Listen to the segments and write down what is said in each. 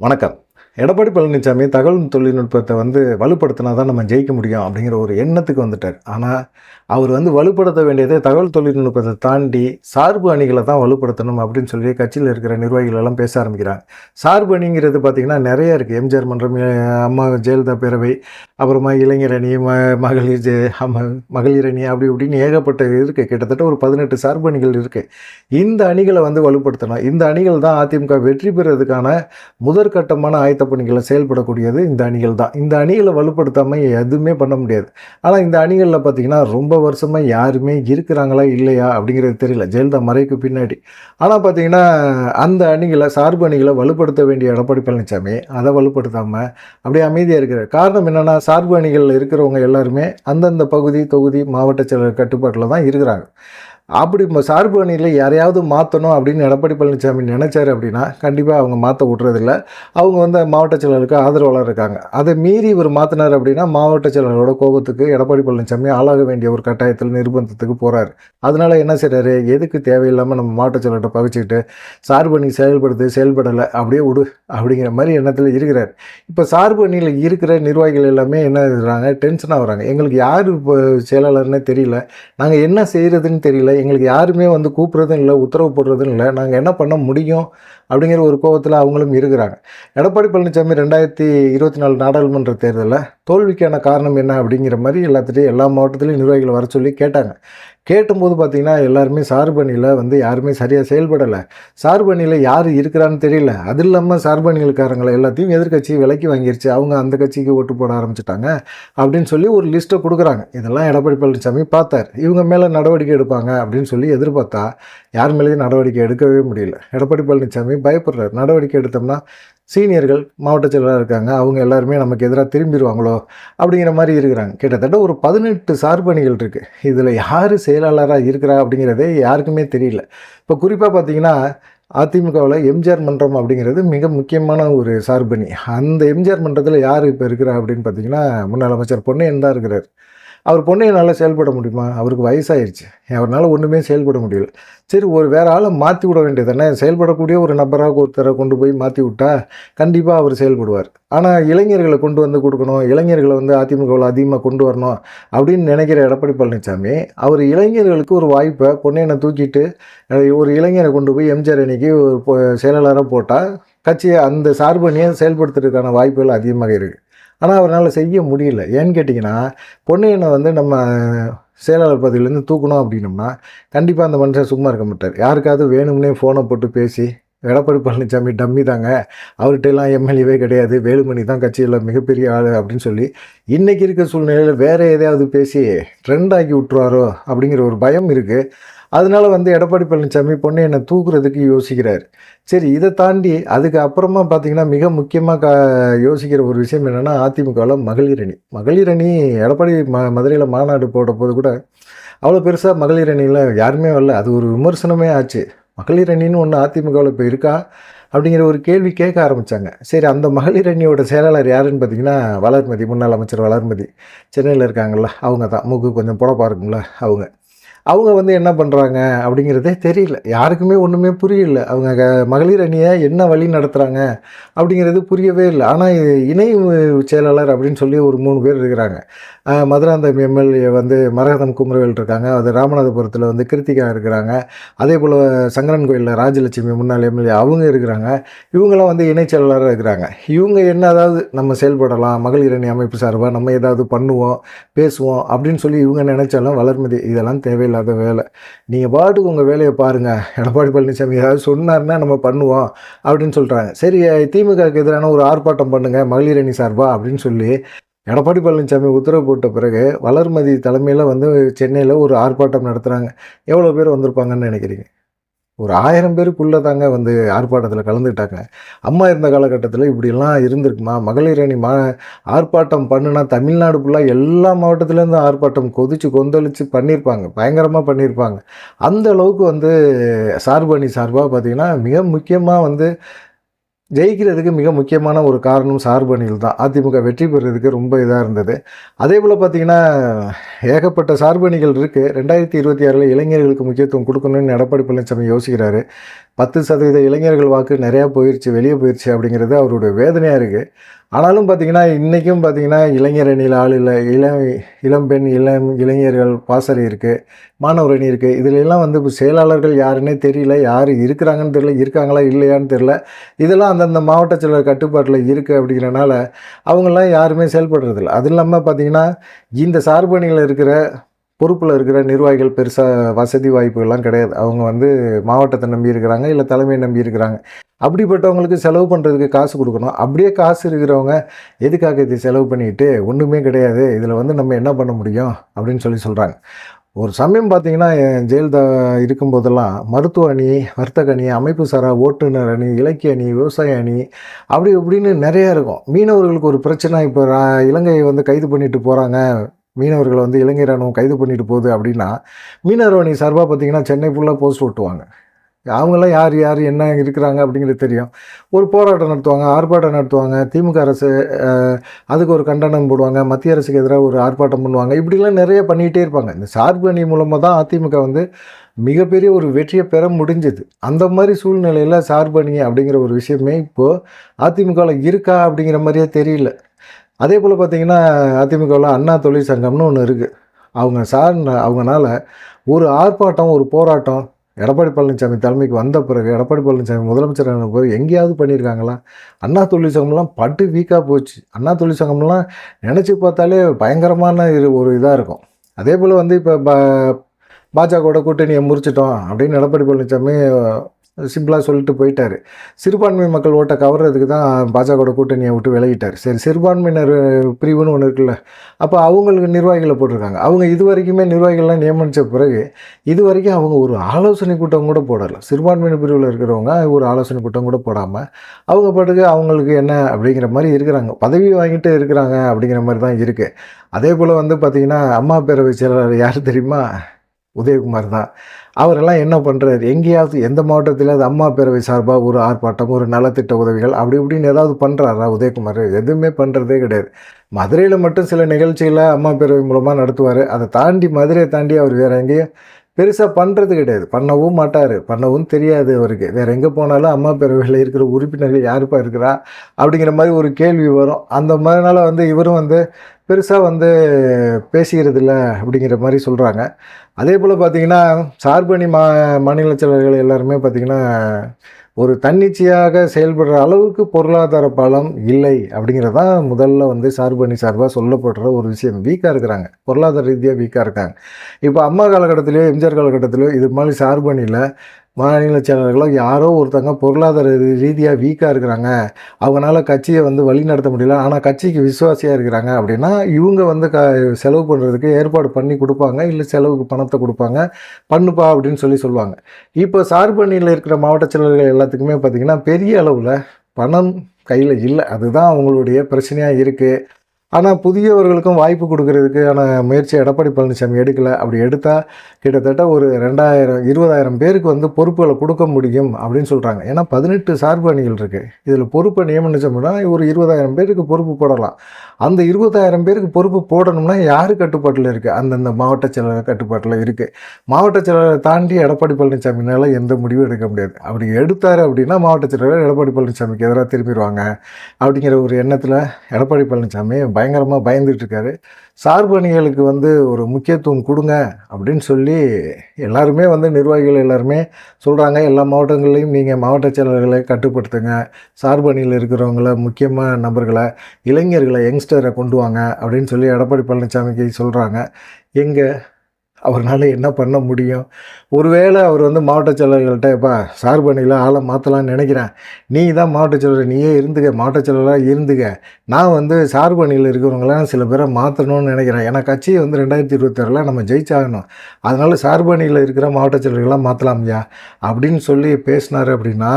வணக்கம். எடப்பாடி பழனிசாமி தகவல் தொழில்நுட்பத்தை வந்து வலுப்படுத்தினா தான் நம்ம ஜெயிக்க முடியும் அப்படிங்கிற ஒரு எண்ணத்துக்கு வந்துட்டார். ஆனால் அவர் வந்து வலுப்படுத்த வேண்டியது தகவல் தொழில்நுட்பத்தை தாண்டி சார்பு அணிகளை தான் வலுப்படுத்தணும் அப்படின்னு சொல்லி கட்சியில் இருக்கிற நிர்வாகிகள் எல்லாம் பேச ஆரம்பிக்கிறாங்க. சார்பு அணிங்கிறது பார்த்திங்கன்னா நிறைய இருக்குது எம்ஜிஆர் மன்றம் அம்மா ஜெயலலிதா பேரவை அப்புறமா இளைஞர் அணி ம மகளிர் ஜெ மகளிர் அணி அப்படி இப்படின்னு ஏகப்பட்ட இருக்குது கிட்டத்தட்ட ஒரு பதினெட்டு சார்பு அணிகள் இருக்குது இந்த அணிகளை வந்து வலுப்படுத்தணும். இந்த அணிகள் தான் அதிமுக வெற்றி பெறுறதுக்கான முதற்கட்டமான ஆயத்த அணிகளில் செயல்படக்கூடியது இந்த அணிகள் தான். இந்த அணிகளை வலுப்படுத்தாமல் எதுவுமே பண்ண முடியாது. ஆனால் இந்த அணிகளில் பார்த்தீங்கன்னா ரொம்ப வருஷமாக யாருமே இருக்கிறாங்களா இல்லையா அப்படிங்கிறது தெரியல. ஜெயலலிதா மறைக்கு பின்னாடி. ஆனால் பார்த்தீங்கன்னா அந்த அணிகளை சார்பு அணிகளை வலுப்படுத்த வேண்டிய எடப்பாடி பழனிசாமி அதை வலுப்படுத்தாமல் அப்படியே அமைதியாக இருக்கிறார். காரணம் என்னென்னா சார்பு அணிகளில் இருக்கிறவங்க எல்லாருமே அந்தந்த பகுதி தொகுதி மாவட்ட செயலர் கட்டுப்பாட்டில் தான் இருக்கிறாங்க. அப்படி சார்பு அணியில் யாரையாவது மாற்றணும் அப்படின்னு எடப்பாடி பழனிசாமி நினச்சார் அப்படின்னா கண்டிப்பாக அவங்க மாற்ற விட்றதில்ல. அவங்க வந்து மாவட்ட செயலருக்கு ஆதரவாளர் இருக்காங்க. அதை மீறி இவர் மாற்றினார் அப்படின்னா மாவட்ட செயலரோட கோபத்துக்கு எடப்பாடி பழனிசாமி ஆளாக வேண்டிய ஒரு கட்டாயத்தில் நிர்பந்தத்துக்கு போகிறாரு அதனால் என்ன செய்கிறாரு எதுக்கு தேவையில்லாமல் நம்ம மாவட்ட செயலர்கிட்ட பகிச்சுக்கிட்டு சார்பு அணி செயல்படுது செயல்படலை அப்படியே விடு அப்படிங்கிற மாதிரி எண்ணத்தில் இருக்கிறார். இப்போ சார்பு அணியில் இருக்கிற நிர்வாகிகள் எல்லாமே என்ன இருக்கிறாங்க டென்ஷனாக வராங்க எங்களுக்கு யார் இப்போ செயலாளர்னே தெரியல. நாங்கள் என்ன செய்கிறதுன்னு தெரியல. எங்களுக்கு யாருமே வந்து கூப்பிட்றதும் இல்லை உத்தரவு போடுறதும் இல்லை. நாங்கள் என்ன பண்ண முடியும் அப்படிங்கிற ஒரு கோபத்தில் அவங்களும் இருக்கிறாங்க. எடப்பாடி பழனிசாமி ரெண்டாயிரத்தி இருபத்தி நாலு நாடாளுமன்ற தேர்தலில் தோல்விக்கான காரணம் என்ன அப்படிங்கிற மாதிரி எல்லாத்துலேயும் எல்லா மாவட்டத்திலையும் நிர்வாகிகளை வர சொல்லி கேட்டாங்க. கேட்டும்போது பார்த்தீங்கன்னா எல்லாருமே சார்பணியில் வந்து யாருமே சரியாக செயல்படலை. சார்பணியில் யார் இருக்கிறான்னு தெரியல. அது இல்லாமல் சார்பணிகளுக்காரங்களை எல்லாத்தையும் எதிர்க்கட்சி விலைக்கு வாங்கிருச்சு. அவங்க அந்த கட்சிக்கு ஓட்டு போட ஆரம்பிச்சிட்டாங்க அப்படின்னு சொல்லி ஒரு லிஸ்ட்டை கொடுக்குறாங்க. இதெல்லாம் எடப்பாடி பழனிசாமி பார்த்தார். இவங்க மேலே நடவடிக்கை எடுப்பாங்க அப்படின்னு சொல்லி எதிர்பார்த்தா யார் மேலேயும் நடவடிக்கை எடுக்கவே முடியல. எடப்பாடி பழனிசாமி பயப்படுறாரு. நடவடிக்கை எடுத்தோம்னா சீனியர்கள் மாவட்ட செயலராக இருக்காங்க. அவங்க எல்லாருமே நமக்கு எதிராக திரும்பிடுவாங்களோ அப்படிங்கிற மாதிரி இருக்கிறாங்க. கிட்டத்தட்ட ஒரு பதினெட்டு சார்பணிகள் இருக்குது இதில் யார் செயலாளராக இருக்கிறா அப்படிங்கிறதே யாருக்குமே தெரியல. இப்போ குறிப்பாக பார்த்தீங்கன்னா அதிமுகவில் எம்ஜிஆர் மன்றம் அப்படிங்கிறது மிக முக்கியமான ஒரு சார்பணி. அந்த எம்ஜிஆர் மன்றத்தில் யார் இப்போ இருக்கிறா அப்படின்னு பார்த்தீங்கன்னா முன்னாள் அமைச்சர் பொன்னையன் தான் இருக்கிறார். அவர் பொன்னையனால் செயல்பட முடியுமா? அவருக்கு வயசாயிருச்சு. அவரால் ஒன்றுமே செயல்பட முடியல. சரி ஒரு வேறு ஆளை மாற்றி விட வேண்டியது தானே செயல்படக்கூடிய ஒரு நபராக ஒருத்தரை கொண்டு போய் மாற்றி விட்டா கண்டிப்பாக அவர் செயல்படுவார். ஆனால் இளைஞர்களை கொண்டு வந்து கொடுக்கணும் இளைஞர்களை வந்து அதிமுகவில் அதிகமாக கொண்டு வரணும் அப்படின்னு நினைக்கிற எடப்பாடி பழனிசாமி அவர் இளைஞர்களுக்கு ஒரு வாய்ப்பை பொன்னையனை தூக்கிட்டு ஒரு இளைஞரை கொண்டு போய் எம்ஜிஆர் அணிக்கு ஒரு செயலாளராக போட்டால் கட்சியை அந்த சார்பணியை செயல்படுத்துறதுக்கான வாய்ப்புகள் அதிகமாக இருக்குது ஆனால் அவரால் செய்ய முடியல. ஏன்னு கேட்டிங்கன்னா பொன்னையனை வந்து நம்ம செயலாளர் பதவியிலேருந்து தூக்கணும் அப்படின்னம்னா கண்டிப்பாக அந்த மனுஷன் சும்மா இருக்க மாட்டார். யாருக்காவது வேணும்னே ஃபோனை போட்டு பேசி எடப்பாடி பழனிசாமி டம்மி தாங்க அவர்கிட்ட எல்லாம் எம்எல்ஏவே கிடையாது வேலுமணி தான் கட்சியில் மிகப்பெரிய ஆள் அப்படின்னு சொல்லி இன்றைக்கி இருக்க சூழ்நிலையில் வேறு எதையாவது பேசி ட்ரெண்ட் ஆக்கி விட்ருவாரோ அப்படிங்கிற ஒரு பயம் இருக்குது அதனால வந்து எடப்பாடி பழனிசாமி பொண்ணு என்னை தூக்குறதுக்கு யோசிக்கிறார். சரி இதை தாண்டி அதுக்கு அப்புறமா பார்த்தீங்கன்னா மிக முக்கியமாக கா யோசிக்கிற ஒரு விஷயம் என்னென்னா அதிமுகவில் மகளிர் அணி மகளிர் அணி எடப்பாடி ம மதுரையில் மாநாடு போட்ட போது கூட அவ்வளோ பெருசாக மகளிர் அணியில் யாருமே வரல. அது ஒரு விமர்சனமே ஆச்சு. மகளிர் அணின்னு ஒன்று அதிமுகவில் இப்போ இருக்கா? அப்படிங்கிற ஒரு கேள்வி கேட்க ஆரம்பித்தாங்க சரி அந்த மகளிர் அணியோட செயலாளர் யாருன்னு பார்த்தீங்கன்னா வளர்மதி முன்னாள் அமைச்சர் வளர்மதி. சென்னையில் இருக்காங்கள்ல அவங்க தான் மூக்கு கொஞ்சம் புடப்பா இருக்குங்களா அவங்க. அவங்க வந்து என்ன பண்ணுறாங்க அப்படிங்கிறதே தெரியல. யாருக்குமே ஒன்றுமே புரியல. அவங்க க- மகளிர் அணியை என்ன வழி நடத்துகிறாங்க அப்படிங்கிறது புரியவே இல்லை. ஆனால் இணை செயலாளர் அப்படின்னு சொல்லி ஒரு மூணு பேர் இருக்கிறாங்க. மதுராந்தம் எம்எல்ஏ வந்து மரகதம் குமரவேல் இருக்காங்க. அது ராமநாதபுரத்தில் வந்து கிருத்திகா இருக்கிறாங்க. அதே போல் சங்கரன் கோயிலில் ராஜலட்சுமி முன்னாள் எம்எல்ஏ அவங்க இருக்கிறாங்க. இவங்களாம் வந்து இணைச் செயலாளராக இருக்கிறாங்க. இவங்க என்ன அதாவது நம்ம செயல்படலாம் மகளிர் அணி அமைப்பு சார்பாக நம்ம ஏதாவது பண்ணுவோம் பேசுவோம் அப்படின்னு சொல்லி இவங்க நினைச்சாலும் வளர்மதி இதெல்லாம் தேவையில்லை தேவையில்லாத வேலை. நீங்கள் பாட்டுக்கு உங்கள் வேலையை பாருங்கள் எடப்பாடி பழனிசாமி ஏதாவது சொன்னார்னா நம்ம பண்ணுவோம் அப்படின்னு சொல்கிறாங்க சரி திமுகவுக்கு எதிரான ஒரு ஆர்ப்பாட்டம் பண்ணுங்கள் மகளிர் அணி சார்பா அப்படின்னு சொல்லி எடப்பாடி பழனிசாமி உத்தரவு போட்ட பிறகு வளர்மதி தலைமையில் வந்து சென்னையில் ஒரு ஆர்ப்பாட்டம் நடத்துகிறாங்க எவ்வளோ பேர் வந்திருப்பாங்கன்னு நினைக்கிறீங்க? ஒரு ஆயிரம் பேருக்குள்ளே தாங்க வந்து ஆர்ப்பாட்டத்தில் கலந்துக்கிட்டாங்க. அம்மா இருந்த காலகட்டத்தில் இப்படிலாம் இருந்திருக்குமா? மகளிர் அணி மா ஆர்ப்பாட்டம் பண்ணுனா தமிழ்நாடு ஃபுல்லாக எல்லா மாவட்டத்துலேருந்து ஆர்ப்பாட்டம் கொதித்து கொந்தளித்து பண்ணியிருப்பாங்க பயங்கரமாக பண்ணியிருப்பாங்க அந்த அளவுக்கு வந்து சார்பு அணி சார்பாக பார்த்திங்கன்னா மிக முக்கியமாக வந்து ஜெயிக்கிறதுக்கு மிக முக்கியமான ஒரு காரணம் சார்பு அணிகள் தான். அதிமுக வெற்றி பெறுறதுக்கு ரொம்ப இதாக இருந்தது. அதே போல் பார்த்தீங்கன்னா ஏகப்பட்ட சார்பு அணிகள் இருக்குது ரெண்டாயிரத்தி இருபத்தி ஆறில் இளைஞர்களுக்கு முக்கியத்துவம் கொடுக்கணும்னு எடப்பாடி பழனிசாமி யோசிக்கிறாரு. பத்து சதவீத இளைஞர்கள் வாக்கு நிறையா போயிடுச்சு வெளியே போயிடுச்சு அப்படிங்கிறது அவருடைய வேதனையாக இருக்குது ஆனாலும் பார்த்திங்கன்னா இன்றைக்கும் பார்த்தீங்கன்னா இளைஞர் அணியில் ஆள் இல்லை. இளம் இளம்பெண் இளம் இளைஞர்கள் பாசறை இருக்குது மாணவர் அணி இருக்குது இதிலெல்லாம் வந்து இப்போ செயலாளர்கள் யாருன்னே தெரியல. யார் இருக்கிறாங்கன்னு தெரியல இருக்காங்களா இல்லையான்னு தெரியல. இதெல்லாம் அந்தந்த மாவட்ட செயலர் கட்டுப்பாட்டில் இருக்குது அப்படிங்கிறனால அவங்களாம் யாருமே செயல்படுறதில்ல. அது இல்லாமல் பார்த்தீங்கன்னா இந்த சார்பணியில் இருக்கிற பொறுப்பில் இருக்கிற நிர்வாகிகள் பெருசாக வசதி வாய்ப்புகள்லாம் கிடையாது. அவங்க வந்து மாவட்டத்தை நம்பி இருக்கிறாங்க இல்லை தலைமையை நம்பி இருக்கிறாங்க. அப்படிப்பட்டவங்களுக்கு செலவு பண்ணுறதுக்கு காசு கொடுக்கணும். அப்படியே காசு இருக்கிறவங்க எதுக்காக இது செலவு பண்ணிட்டு ஒன்றுமே கிடையாது இதில் வந்து நம்ம என்ன பண்ண முடியும் அப்படின்னு சொல்லி சொல்கிறாங்க ஒரு சமயம் பார்த்தீங்கன்னா என் ஜெயலலிதா இருக்கும்போதெல்லாம் மருத்துவ அணி வர்த்தக அணி அமைப்பு சாரா ஓட்டுநர் அணி இலக்கிய அணி விவசாய அணி அப்படி இப்படின்னு நிறையா இருக்கும். மீனவர்களுக்கு ஒரு பிரச்சனை. இப்போ இலங்கையை வந்து கைது பண்ணிட்டு போகிறாங்க மீனவர்களை வந்து இலங்கை ராணுவம் கைது பண்ணிட்டு போகுது அப்படின்னா மீனவர் சார்பாக பார்த்தீங்கன்னா சென்னை ஃபுல்லாக போஸ்ட் ஓட்டுவாங்க அவங்களாம் யார் யார் என்ன இருக்கிறாங்க அப்படிங்கிறது தெரியும். ஒரு போராட்டம் நடத்துவாங்க ஆர்ப்பாட்டம் நடத்துவாங்க திமுக அரசு அதுக்கு ஒரு கண்டனம் போடுவாங்க மத்திய அரசுக்கு எதிராக ஒரு ஆர்ப்பாட்டம் பண்ணுவாங்க. இப்படிலாம் நிறைய பண்ணிகிட்டே இருப்பாங்க. இந்த சார்பு அணி மூலமாக தான் அதிமுக வந்து மிகப்பெரிய ஒரு வெற்றியை பெற முடிஞ்சது. அந்த மாதிரி சூழ்நிலையில் சார்பு அணி அப்படிங்கிற ஒரு விஷயமே இப்போது அதிமுகவில் இருக்கா அப்படிங்கிற மாதிரியே தெரியல. அதே போல் பார்த்தீங்கன்னா அதிமுகவில் அண்ணா தொழிற்சங்கம்னு ஒன்று இருக்குது அவங்க சார் அவங்கனால ஒரு ஆர்ப்பாட்டம் ஒரு போராட்டம் எடப்பாடி பழனிசாமி தலைமைக்கு வந்த பிறகு எடப்பாடி பழனிசாமி முதலமைச்சர் ஆன பிறகு எங்கேயாவது பண்ணியிருக்காங்களா? அண்ணா தொழிற்சங்கம்லாம் பட்டு வீக்காக போச்சு. அண்ணா தொழிற்சங்கம்லாம் நினச்சி பார்த்தாலே பயங்கரமான இரு ஒரு இதாக இருக்கும். அதே போல் வந்து இப்போ ப பாஜகவோட கூட்டணியை முறிச்சிட்டோம் அப்படின்னு எடப்பாடி பழனிசாமி சிம்பிளாக சொல்லிட்டு போயிட்டார். சிறுபான்மை மக்கள் ஓட்டை கவர்றதுக்கு தான் பாஜகவோட கூட்டணியை விட்டு விலகிட்டார். சரி சிறுபான்மையினர் பிரிவுன்னு ஒன்று இருக்குல்ல அப்போ அவங்களுக்கு நிர்வாகிகளை போட்டிருக்காங்க. அவங்க இது வரைக்குமே நிர்வாகிகள்லாம் நியமித்த பிறகு இது வரைக்கும் அவங்க ஒரு ஆலோசனை கூட்டம் கூட போடலை. சிறுபான்மையினர் பிரிவில் இருக்கிறவங்க ஒரு ஆலோசனை கூட்டம் கூட போடாமல் அவங்க பாட்டுக்கு அவங்களுக்கு என்ன அப்படிங்கிற மாதிரி இருக்கிறாங்க. பதவி வாங்கிட்டு இருக்கிறாங்க அப்படிங்கிற மாதிரி தான் இருக்குது அதே போல் வந்து பார்த்திங்கன்னா அம்மா பேரவை செயலாளர் யார் தெரியுமா? உதயகுமார் தான். அவரெல்லாம் என்ன பண்ணுறாரு எங்கேயாவது எந்த மாவட்டத்திலாவது அம்மா பேரவை சார்பாக ஒரு ஆர்ப்பாட்டம் ஒரு நலத்திட்ட உதவிகள் அப்படி இப்படின்னு ஏதாவது பண்ணுறாரா உதயகுமார்? எதுவுமே பண்ணுறதே கிடையாது. மதுரையில் மட்டும் சில நிகழ்ச்சிகளை அம்மா பேரவை மூலமாக நடத்துவார். அதை தாண்டி மதுரையை தாண்டி அவர் வேறு எங்கேயும் பெருசாக பண்ணுறது கிடையாது. பண்ணவும் மாட்டார். பண்ணவும் தெரியாது அவருக்கு. வேறு எங்கே போனாலும் அம்மா பேரவையில் இருக்கிற உறுப்பினர்கள் யாருப்பா இருக்கிறா? அப்படிங்கிற மாதிரி ஒரு கேள்வி வரும். அந்த மாதிரினால வந்து இவரும் வந்து பெருசாக வந்து பேசிக்கிறது இல்லை அப்படிங்கிற மாதிரி சொல்கிறாங்க அதே போல் பார்த்திங்கன்னா சார்பணி மா மாநில செயலர்கள் எல்லாருமே பார்த்திங்கன்னா ஒரு தன்னிச்சையாக செயல்படுற அளவுக்கு பொருளாதார பலம் இல்லை அப்படிங்கிறது தான் முதல்ல வந்து சார்பணி சார்பாக சொல்லப்படுற ஒரு விஷயம். வீக்காக இருக்கிறாங்க. பொருளாதார ரீதியாக வீக்காக இருக்காங்க. இப்போ அம்மா காலகட்டத்திலேயோ எம்ஜிஆர் காலகட்டத்திலேயோ இது மாதிரி சார்பணியில் மாநில செயலாளர்களோ யாரோ ஒருத்தங்க பொருளாதார ரீதியாக வீக்காக இருக்கிறாங்க. அவங்களால கட்சியை வந்து வழி நடத்த முடியல. ஆனால் கட்சிக்கு விசுவாசியாக இருக்கிறாங்க அப்படின்னா இவங்க வந்து க செலவு பண்ணுறதுக்கு ஏற்பாடு பண்ணி கொடுப்பாங்க. இல்லை செலவுக்கு பணத்தை கொடுப்பாங்க. பண்ணுப்பா அப்படின்னு சொல்லி சொல்லுவாங்க. இப்போ சார்பணியில் இருக்கிற மாவட்ட செயலர்கள் எல்லாத்துக்குமே பார்த்திங்கன்னா பெரிய அளவில் பணம் கையில் இல்லை. அதுதான் அவங்களுடைய பிரச்சனையாக இருக்குது ஆனால் புதியவர்களுக்கும் வாய்ப்பு கொடுக்கறதுக்கான முயற்சி எடப்பாடி பழனிசாமி எடுக்கலை. அப்படி எடுத்தால் கிட்டத்தட்ட ஒரு ரெண்டாயிரம் இருபதாயிரம் பேருக்கு வந்து பொறுப்புகளை கொடுக்க முடியும் அப்படின்னு சொல்கிறாங்க ஏன்னா பதினெட்டு சார்பு அணிகள் இருக்குது இதில் பொறுப்பை நியமனிச்சோம்னா ஒரு இருபதாயிரம் பேருக்கு பொறுப்பு போடலாம். அந்த இருபதாயிரம் பேருக்கு பொறுப்பு போடணும்னா யார் கட்டுப்பாட்டில் இருக்குது அந்தந்த மாவட்ட செயலர் கட்டுப்பாட்டில் இருக்குது மாவட்ட செயலரை தாண்டி எடப்பாடி பழனிசாமினால எந்த முடிவும் எடுக்க முடியாது. அப்படி எடுத்தார் அப்படின்னா மாவட்ட செயலர் எடப்பாடி பழனிசாமிக்கு எதிராக திரும்பிடுவாங்க. அப்படிங்கிற ஒரு எண்ணத்தில் எடப்பாடி பழனிசாமி பயங்கரமாக பயந்துட்டு இருக்காரு சார்பு அணிகளுக்கு வந்து ஒரு முக்கியத்துவம் கொடுங்க அப்படின்னு சொல்லி எல்லாருமே வந்து நிர்வாகிகள் எல்லாருமே சொல்கிறாங்க எல்லா மாவட்டங்கள்லேயும் நீங்கள் மாவட்ட செயலர்களை கட்டுப்படுத்துங்க. சார்பு அணியில் இருக்கிறவங்கள முக்கியமான நபர்களை இளைஞர்களை யங்ஸ்டரை கொண்டு வாங்க அப்படின்னு சொல்லி எடப்பாடி பழனிசாமிக்கு சொல்கிறாங்க எங்கள் அவரால் என்ன பண்ண முடியும்? ஒருவேளை அவர் வந்து மாவட்ட செயலர்கள்ட்ட இப்போ சார் பண்ணியில் ஆளை மாற்றலான்னு நினைக்கிறேன். நீ தான் மாவட்ட செயலர் நீயே இருந்துக்க மாவட்ட செயலராக இருந்துக்க. நான் வந்து சார் பணியில் இருக்கிறவங்களாம் சில பேரை மாற்றணும்னு நினைக்கிறேன். ஏன்னா கட்சியை வந்து ரெண்டாயிரத்தி இருபத்தாறில் நம்ம ஜெயிச்சாகணும். அதனால் சார் பணியில் இருக்கிற மாவட்ட செயலர்களாக மாற்றலாம்யா அப்படின்னு சொல்லி பேசினார் அப்படின்னா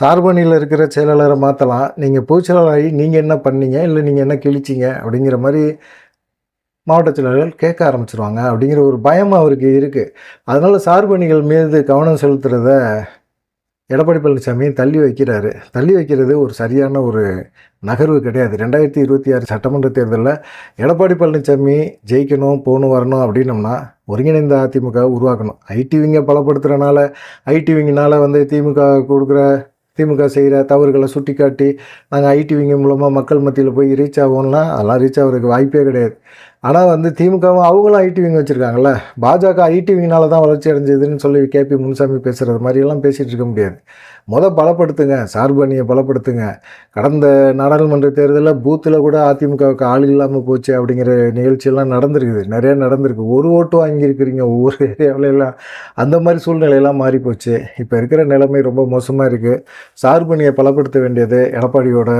சார் பணியில் இருக்கிற செயலாளரை மாற்றலாம் நீங்கள் பொதுச் செயலாளராகி நீங்கள் என்ன பண்ணீங்க? இல்லை நீங்கள் என்ன கிழிச்சிங்க? அப்படிங்கிற மாதிரி மாவட்ட செயலாளர்கள் கேட்க ஆரம்பிச்சிருவாங்க அப்படிங்கிற ஒரு பயம் அவருக்கு இருக்குது அதனால் சார்பணிகள் மீது கவனம் செலுத்துறத எடப்பாடி பழனிசாமியை தள்ளி வைக்கிறாரு. தள்ளி வைக்கிறது ஒரு சரியான ஒரு நகர்வு கிடையாது. ரெண்டாயிரத்தி இருபத்தி ஆறு சட்டமன்ற தேர்தலில் எடப்பாடி பழனிசாமி ஜெயிக்கணும் போகணும் வரணும் அப்படின்னம்னா ஒருங்கிணைந்த அதிமுக உருவாக்கணும். ஐடிவிங்க பலப்படுத்துகிறனால ஐடிவிங்கனால வந்து திமுக கொடுக்குற திமுக செய்கிற தவறுகளை சுட்டி காட்டி நாங்கள் ஐடிவிங்க மூலமாக மக்கள் மத்தியில் போய் ரீச் ஆகும்னா அதெல்லாம் ரீச் ஆகிறதுக்கு வாய்ப்பே கிடையாது. ஆனால் வந்து திமுகவும் அவங்களும் ஐடி விங் வச்சுருக்காங்கல்ல. பாஜக ஐடி விங்னால தான் வளர்ச்சி அடைஞ்சதுன்னு சொல்லி கேபி முனுசாமி பேசுகிறது மாதிரியெல்லாம் பேசிகிட்டு இருக்க முடியாது. மொதல் பலப்படுத்துங்க சார்பு அணியை பலப்படுத்துங்க. கடந்த நாடாளுமன்ற தேர்தலில் பூத்தில் கூட அதிமுகவுக்கு ஆள் இல்லாமல் போச்சு அப்படிங்கிற நிகழ்ச்சியெல்லாம் நடந்திருக்குது. நிறைய நடந்திருக்கு. ஒரு ஓட்டு வாங்கியிருக்கிறீங்க ஒவ்வொரு ஏரியாவிலலாம் அந்த மாதிரி சூழ்நிலையெல்லாம் மாறி போச்சு இப்போ இருக்கிற நிலைமை ரொம்ப மோசமாக இருக்குது சார்பு அணியை பலப்படுத்த வேண்டியது எடப்பாடியோட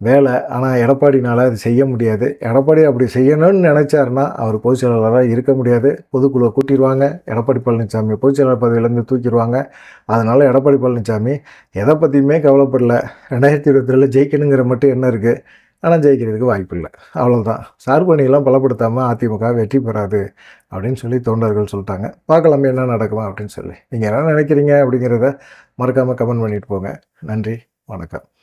வேலை ஆனால் எடப்பாடினால் அது செய்ய முடியாது. எடப்பாடி அப்படி செய்யணும்னு நினச்சாருன்னா அவர் பொதுச் செயலாளராக இருக்க முடியாது. பொதுக்குழுவை கூட்டிடுவாங்க எடப்பாடி பழனிசாமி பொதுச் செயலாளர் பதவியிலேருந்து தூக்கிடுவாங்க அதனால் எடப்பாடி பழனிசாமி எதை பற்றியுமே கவலைப்படல. ரெண்டாயிரத்தி இருபத்தி ஜெயிக்கணுங்கிற மட்டும் என்ன இருக்குது ஆனால் ஜெயிக்கிறதுக்கு வாய்ப்பு இல்லை. அவ்வளோதான் சார்பணியெல்லாம் பலப்படுத்தாமல் அதிமுக வெற்றி பெறாது அப்படின்னு சொல்லி தொண்டர்கள் சொல்லிட்டாங்க. பார்க்கலாமே என்ன நடக்குமா அப்படின்னு சொல்லி. நீங்கள் என்ன நினைக்கிறீங்க அப்படிங்கிறத மறக்காமல் கமெண்ட் பண்ணிட்டு போங்க. நன்றி. வணக்கம்.